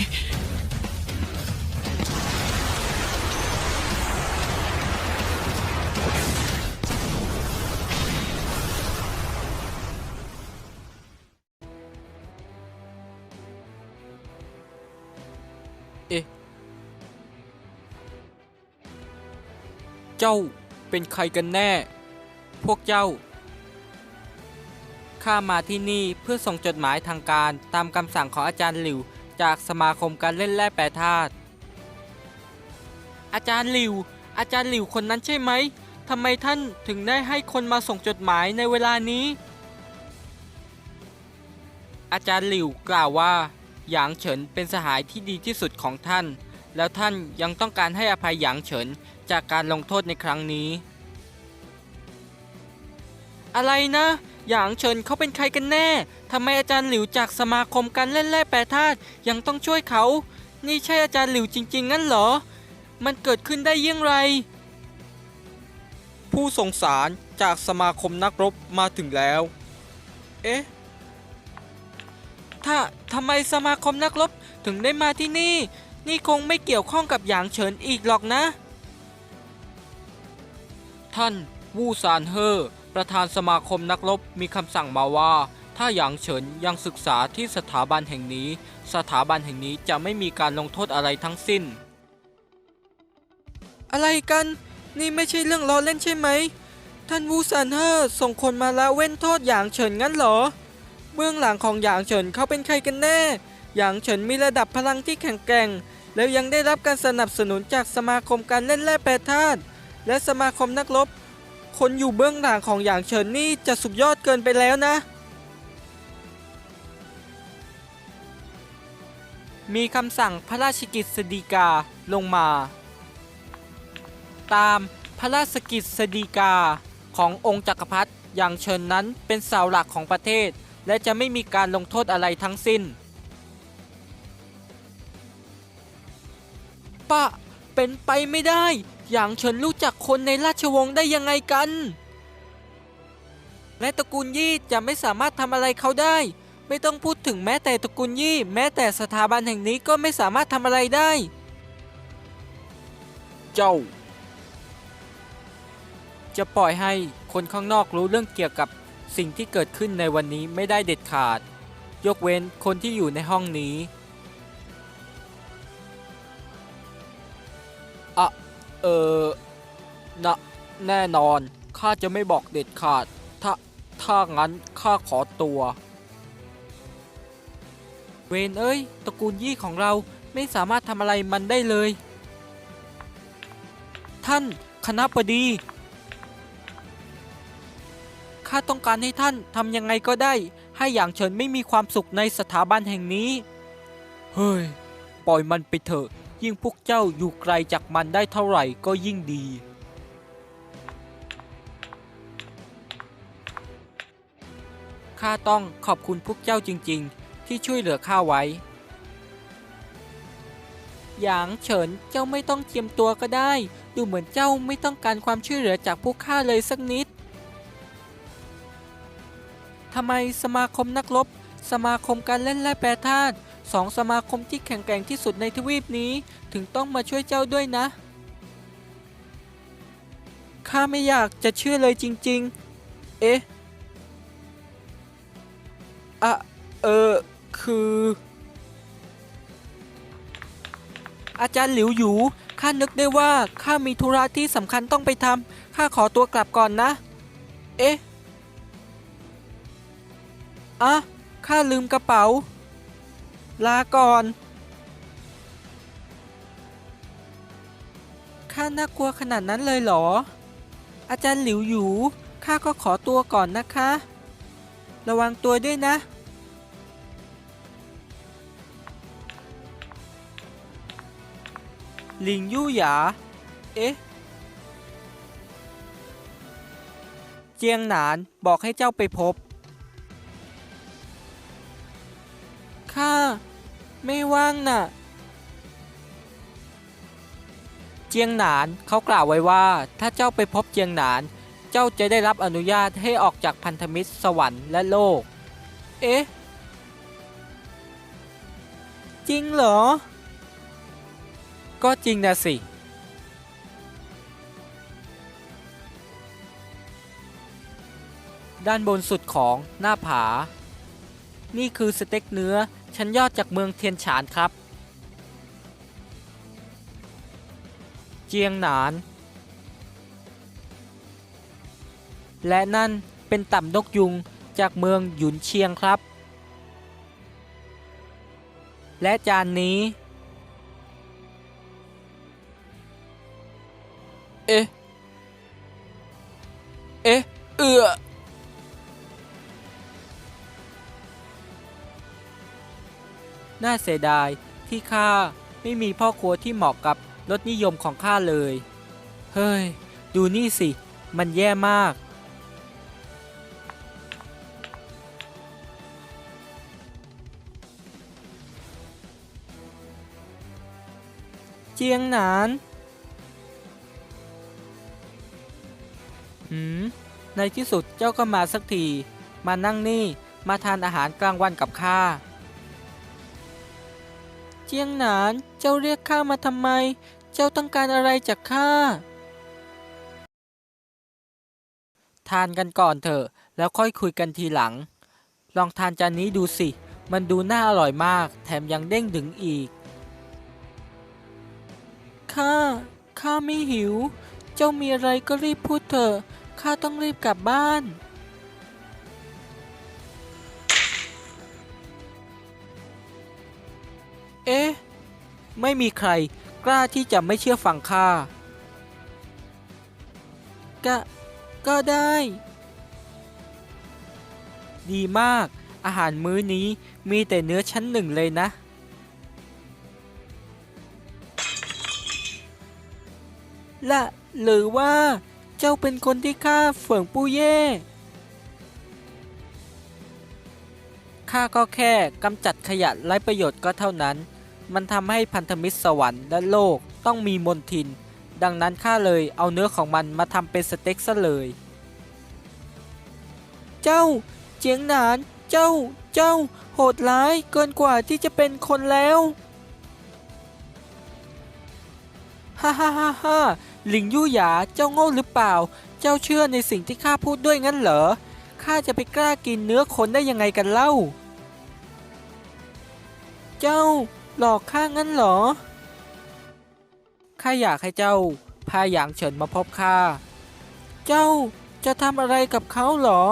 เอ๊ะ เจ้าเป็นใครกันแน่ พวกเจ้า ข้ามาที่นี่เพื่อส่งจดหมายทางการตามคำสั่งของอาจารย์หลิว จากสมาคมการเล่นแร่แปรธาตุอาจารย์หลิว อาจารย์หลิวคนนั้นใช่ไหมทำไมท่านถึงได้ให้คนมาส่งจดหมายในเวลานี้ อาจารย์หลิวกล่าวว่าหยางเฉินเป็นสหายที่ดีที่สุดของท่าน แล้วท่านยังต้องการให้อภัยหยางเฉินจากการลงโทษในครั้งนี้ อะไรนะ หยางเฉินเขาเป็นใครกันแน่ ทำไมอาจารย์หลิวจากสมาคมการเล่นแร่แปรธาตุยังต้องช่วยเขา นี่ใช่อาจารย์หลิวจริง ๆ งั้นเหรอ มันเกิดขึ้นได้อยังไรผู้ส่งสารจากสมาคมนักรบมาถึงแล้ว เอ๊ะ ถ้าทำไมสมาคมนักรบถึงได้มาที่นี่ นี่คงไม่เกี่ยวข้องกับหยางเฉินอีกหรอกนะ ท่าน วู่ซานเฮอ ประธานสมาคมนักรบมีคำสั่งมาว่า ถ้าหยางเฉินยังศึกษาที่สถาบันแห่งนี้ สถาบันแห่งนี้จะไม่มีการลงโทษอะไรทั้งสิ้น อะไรกัน นี่ไม่ใช่เรื่องล้อเล่นใช่ไหม ท่านวูซานเฮอส่งคนมาละเว้นโทษหยางเฉินงั้นเหรอ เบื้องหลังของหยางเฉินเขาเป็นใครกันแน่ หยางเฉินมีระดับพลังที่แข็งแกร่ง แล้วยังได้รับการสนับสนุนจากสมาคมการเล่นแร่แปรธาตุและสมาคมนักรบ คนอยู่เบื้องหลังของหยางเฉินนี่จะสุดยอดเกินไปแล้วนะ มีคำสั่งพระราชกิจสฎีกาลงมา ตามพระราชกิจสฎีกาขององค์จักรพรรดิหยางเฉินนั้นเป็นเสาหลักของประเทศ และจะไม่มีการลงโทษอะไรทั้งสิ้น ปะ เป็นไปไม่ได้หยางเฉินรู้จักคนในราชวงศ์ได้ยังไงกัน และตระกูลยี่จะไม่สามารถทำอะไรเขาได้ ไม่ต้องพูดถึงแม้แต่ตระกูลยี่ แม้แต่สถาบันแห่งนี้ก็ไม่สามารถทำอะไรได้ เจ้า จะปล่อยให้คนข้างนอกรู้เรื่องเกี่ยวกับสิ่งที่เกิดขึ้นในวันนี้ไม่ได้เด็ดขาด ยกเว้นคนที่อยู่ในห้องนี้อะเออนะแน่นอนข้าจะไม่บอกเด็ดขาด ถ้า ถ้างั้นข้าขอตัว เวนเอ้ยตระกูลยี่ของเราไม่สามารถทำอะไรมันได้เลย ท่านคณะบดีข้าต้องการให้ท่านทำยังไงก็ได้ ให้อย่างเฉินไม่มีความสุขในสถาบันแห่งนี้ เฮ้ย ปล่อยมันไปเถอะ ยิ่งพวกเจ้าอยู่ไกลจากมันได้เท่าไหร่ก็ยิ่งดี ข้าต้องขอบคุณพวกเจ้าจริง ๆ ที่ช่วยเหลือข้าไว้ หยางเฉินเจ้าไม่ต้องเจียมตัวก็ได้ ดูเหมือนเจ้าไม่ต้องการความช่วยเหลือจากพวกข้าเลยสักนิดทำไมสมาคมนักรบสมาคมการเล่นแร่แปรธาตุสองสมาคมที่แข็งแกร่งที่สุดในทวีปนี้ถึงต้องมาช่วยเจ้าด้วยนะข้าไม่อยากจะเชื่อเลยจริง ๆ เอ๊ะ อะ เออ คือ อาจารย์หลิวหยูข้านึกได้ว่าข้ามีธุระที่สำคัญต้องไปทำข้าขอตัวกลับก่อนนะ เอ๊ะอะข้าลืมกระเป๋า ลาก่อนข้าน่ากลัวขนาดนั้นเลยเหรอ อาจารย์หลิวหยูข้าก็ขอตัวก่อนนะคะ ระวังตัวด้วยนะ ลิงยู่หยา เอ๊ะ เจียงหนานบอกให้เจ้าไปพบ ข้า ไม่ว่างน่ะ เจียงหนานเขากล่าวไว้ว่าถ้าเจ้าไปพบเจียงหนาน เจ้าจะได้รับอนุญาตให้ออกจากพันธมิตรสวรรค์และโลก เอ๊ะ จริงเหรอ ก็จริงนะสิ ด้านบนสุดของหน้าผา นี่คือสเต็กเนื้อชั้นยอดจากเมืองเทียนฉานครับ เจียงหนาน และนั่นเป็นต่ำนกยุงจากเมืองหยุนเชียงครับ และจานนี้ อ๊ะ เอ๊ะ เอือน่าเสียดายที่ข้าไม่มีพ่อครัวที่เหมาะกับรสนิยมของข้าเลย เฮ้ย ดูนี่สิ มันแย่มาก เจียงหนาน หืม ในที่สุดเจ้าก็มาสักที มานั่งนี่ มาทานอาหารกลางวันกับข้า เจียงหนาน เจ้าเรียกข้ามาทำไม เจ้าต้องการอะไรจากข้า ทานกันก่อนเถอะ แล้วค่อยคุยกันทีหลัง ลองทานจานนี้ดูสิ มันดูน่าอร่อยมาก แถมยังเด้งดึงอีก ข้า ข้าไม่หิว เจ้ามีอะไรก็รีบพูดเถอะ ข้าต้องรีบกลับบ้าน เอ๊ะ ไม่มีใครกล้าที่จะไม่เชื่อฟังข้า ก็ ก็ได้ ดีมาก อาหารมื้อนี้มีแต่เนื้อชั้นหนึ่งเลยนะละหรือว่า เจ้าเป็นคนที่ฆ่าเฟิงปู้เย่ข้าก็แค่กำจัดขยะไร้ประโยชน์ก็เท่านั้น มันทำให้พันธมิตรสวรรค์และโลกต้องมีมนทิน ดังนั้นข้าเลยเอาเนื้อของมันมาทำเป็นสเต็กซะเลย เจ้า เจียงหนาน เจ้า เจ้า โหดร้ายเกินกว่าที่จะเป็นคนแล้ว ฮ่าฮ่าฮ่า หลิงยู่หยาเจ้าโง่หรือเปล่า เจ้าเชื่อในสิ่งที่ข้าพูดด้วยงั้นเหรอข้าจะไปกล้ากินเนื้อคนได้ยังไงกันเล่า เจ้าหลอกข้างั้นเหรอข้าอยากให้เจ้าพาหยางเฉินมาพบข้า เจ้าจะทำอะไรกับเขาเหรอ